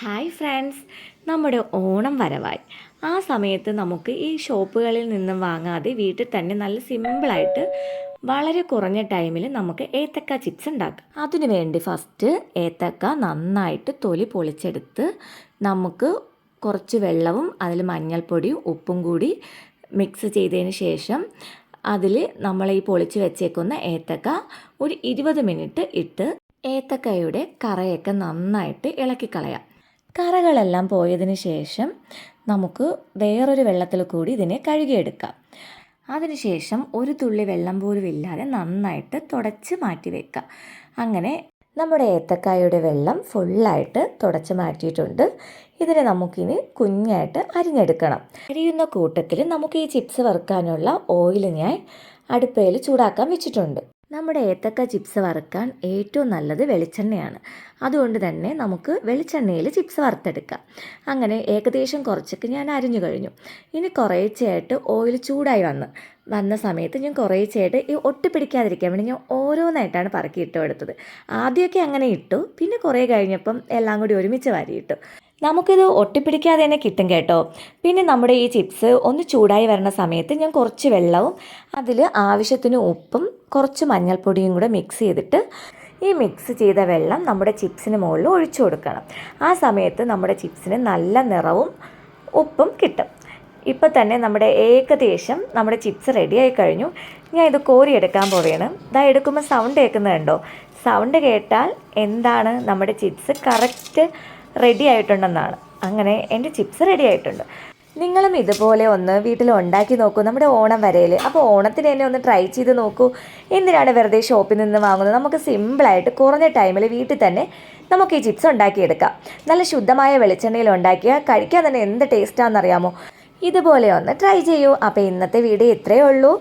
Hi friends നമ്മുടെ ഓണം വരവായി. ആ സമയത്ത് നമുക്ക് ഈ ഷോപ്പുകളിൽ നിന്നും വാങ്ങാതെ വീട്ടിൽ തന്നെ നല്ല സിമ്പിളായിട്ട് വളരെ കുറഞ്ഞ ടൈമിൽ നമുക്ക് ഏത്തക്ക ചിപ്സ് ഉണ്ടാക്കാം. അതിനു വേണ്ടി ഫസ്റ്റ് ഏത്തക്ക നന്നായിട്ട് തൊലി പൊളിച്ചെടുത്ത് നമുക്ക് കുറച്ച് വെള്ളവും അതിൽ മഞ്ഞൾപ്പൊടിയും ഉപ്പും കൂടി മിക്സ് ചെയ്തതിന് ശേഷം അതിൽ നമ്മൾ ഈ പൊളിച്ച് വെച്ചേക്കുന്ന ഏത്തക്ക ഒരു ഇരുപത് മിനിറ്റ് ഇട്ട് ഏത്തക്കയുടെ കറയൊക്കെ നന്നായിട്ട് ഇളക്കി ഇളക്കിക്കളയാം. കറകളെല്ലാം പോയതിന് ശേഷം നമുക്ക് വേറൊരു വെള്ളത്തിൽ കൂടി ഇതിനെ കഴുകിയെടുക്കാം. അതിനുശേഷം ഒരു തുള്ളി വെള്ളം പോലും ഇല്ലാതെ നന്നായിട്ട് തുടച്ച് മാറ്റി വെക്കാം. അങ്ങനെ നമ്മുടെ ഏത്തക്കായയുടെ വെള്ളം ഫുള്ളായിട്ട് തുടച്ച് മാറ്റിയിട്ടുണ്ട്. ഇതിനെ നമുക്കിനി കുഞ്ഞായിട്ട് അരിഞ്ഞെടുക്കണം. അരിയുന്ന കൂട്ടത്തിൽ നമുക്ക് ഈ ചിപ്സ് വറുക്കാനുള്ള ഓയിൽ ഞാൻ അടുപ്പയിൽ ചൂടാക്കാൻ വെച്ചിട്ടുണ്ട്. നമ്മുടെ ഏത്തക്ക ചിപ്സ് വറുക്കാൻ ഏറ്റവും നല്ലത് വെളിച്ചെണ്ണയാണ്. അതുകൊണ്ട് തന്നെ നമുക്ക് വെളിച്ചെണ്ണയിൽ ചിപ്സ് വറുത്തെടുക്കാം. അങ്ങനെ ഏകദേശം കുറച്ചൊക്കെ ഞാൻ അരിഞ്ഞു കഴിഞ്ഞു. ഇനി കുറേച്ചയായിട്ട് ഓയിൽ ചൂടായി വന്ന്. വന്ന സമയത്ത് ഞാൻ കുറേച്ചയായിട്ട് ഈ ഒട്ടിപ്പിടിക്കാതിരിക്കാൻ വേണ്ടി ഞാൻ ഓരോന്നായിട്ടാണ് പറക്കി ഇട്ടു എടുത്തത് ആദ്യമൊക്കെ അങ്ങനെ ഇട്ടു. പിന്നെ കുറേ കഴിഞ്ഞപ്പം എല്ലാം കൂടി ഒരുമിച്ച് വാരിയിട്ടു. നമുക്കിത് ഒട്ടിപ്പിടിക്കാതെ തന്നെ കിട്ടും കേട്ടോ. പിന്നെ നമ്മുടെ ഈ ചിപ്സ് ഒന്ന് ചൂടായി വരുന്ന സമയത്ത് ഞാൻ കുറച്ച് വെള്ളവും അതിൽ ആവശ്യത്തിന് ഉപ്പും കുറച്ച് മഞ്ഞൾപ്പൊടിയും കൂടെ മിക്സ് ചെയ്തിട്ട് ഈ മിക്സ് ചെയ്ത വെള്ളം നമ്മുടെ ചിപ്സിന് മുകളിൽ ഒഴിച്ചു കൊടുക്കണം. ആ സമയത്ത് നമ്മുടെ ചിപ്സിന് നല്ല നിറവും ഉപ്പും കിട്ടും. ഇപ്പം തന്നെ നമ്മുടെ ഏകദേശം നമ്മുടെ ചിപ്സ് റെഡിയായി കഴിഞ്ഞു. ഞാൻ ഇത് കോരിയെടുക്കാൻ പോവുകയാണ്. ഇതാ എടുക്കുമ്പോൾ സൗണ്ട് കേൾക്കുന്നത് കണ്ടോ? സൗണ്ട് കേട്ടാൽ എന്താണ് നമ്മുടെ ചിപ്സ് കറക്റ്റ് റെഡി ആയിട്ടുണ്ടെന്നാണ്. അങ്ങനെ എന്റെ ചിപ്സ് റെഡി ആയിട്ടുണ്ട്. നിങ്ങളും ഇതുപോലെ ഒന്ന് വീട്ടിൽ ഉണ്ടാക്കി നോക്കൂ. നമ്മുടെ ഓണം വരയിൽ അപ്പോൾ ഓണത്തിന് തന്നെ ഒന്ന് ട്രൈ ചെയ്ത് നോക്കൂ. എന്തിനാണ് വെറുതെ ഷോപ്പിൽ നിന്ന് വാങ്ങുന്നത്? നമുക്ക് സിമ്പിളായിട്ട് കുറഞ്ഞ ടൈമിൽ വീട്ടിൽ തന്നെ നമുക്ക് ഈ ചിപ്സ് ഉണ്ടാക്കിയെടുക്കാം. നല്ല ശുദ്ധമായ വെളിച്ചെണ്ണയിൽ ഉണ്ടാക്കിയ കഴിക്കാൻ തന്നെ എന്ത് ടേസ്റ്റാണെന്നറിയാമോ ഇതുപോലെ ഒന്ന് ട്രൈ ചെയ്യൂ. അപ്പോൾ ഇന്നത്തെ വീഡിയോ ഇത്രയേ ഉള്ളൂ.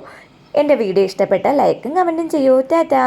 എന്റെ വീഡിയോ ഇഷ്ടപ്പെട്ട ലൈക്കും കമന്റും ചെയ്യൂ. ടാറ്റാ.